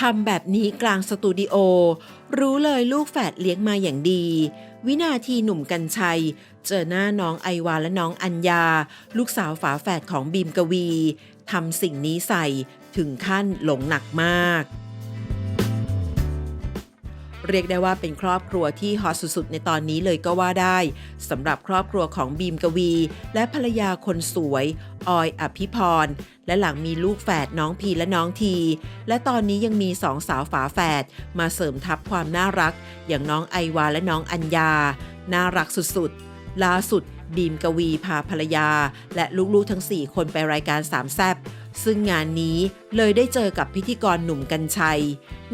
ทำแบบนี้กลางสตูดิโอ รู้เลยลูกแฝดเลี้ยงมาอย่างดี วินาทีหนุ่มกัญชัย เจอหน้าน้องไอวาและน้องอัญญา ลูกสาวฝาแฝดของบีมกวีทำสิ่งนี้ใส่ถึงขั้นหลงหนักมาก เรียกได้ว่าเป็นครอบครัวที่ฮอตสุดๆ ในตอนนี้เลยก็ว่าได้สำหรับครอบครัวของบีมกวี และภรรยาคนสวย ออยอภิพร และหลังมีลูกแฝดน้องพีและน้องที และตอนนี้ยังมีสองสาวฝาแฝดมาเสริมทัพความน่ารัก อย่างน้องไอวาและน้องอัญญา น่ารักสุดๆล่าสุดบีมกวีพาภรรยา และลูกๆทั้ง 4 คนไปรายการสามแซบ ซึ่งงานนี้เลยได้เจอกับพิธีกรหนุ่มกัญชัย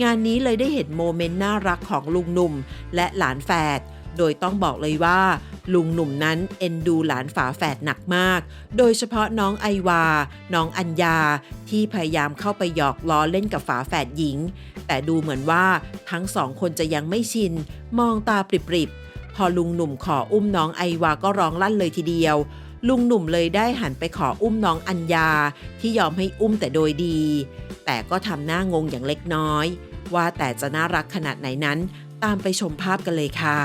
งานนี้เลยได้เห็นโมเมนต์น่ารักของลุงหนุ่มและหลานแฝด โดยต้องบอกเลยว่า ลุงหนุ่มนั้นเอ็นดูหลานฝาแฝดหนักมาก โดยเฉพาะน้องไอวา น้องอัญญา ที่พยายามเข้าไปหยอกล้อเล่นกับฝาแฝดหญิง แต่ดูเหมือนว่าทั้งสองคนจะยังไม่ชิน มองตาปริบๆ พอลุงหนุ่มขออุ้มน้องไอวาก็ร้องลั่นเลยทีเดียว ลุงหนุ่มเลยได้หันไปขออุ้มน้องอัญญาที่ยอมให้อุ้มแต่โดยดี แต่ก็ทำหน้างงอย่างเล็กน้อย ว่าแต่จะน่ารักขนาดไหนนั้น ตามไปชมภาพกันเลยค่ะ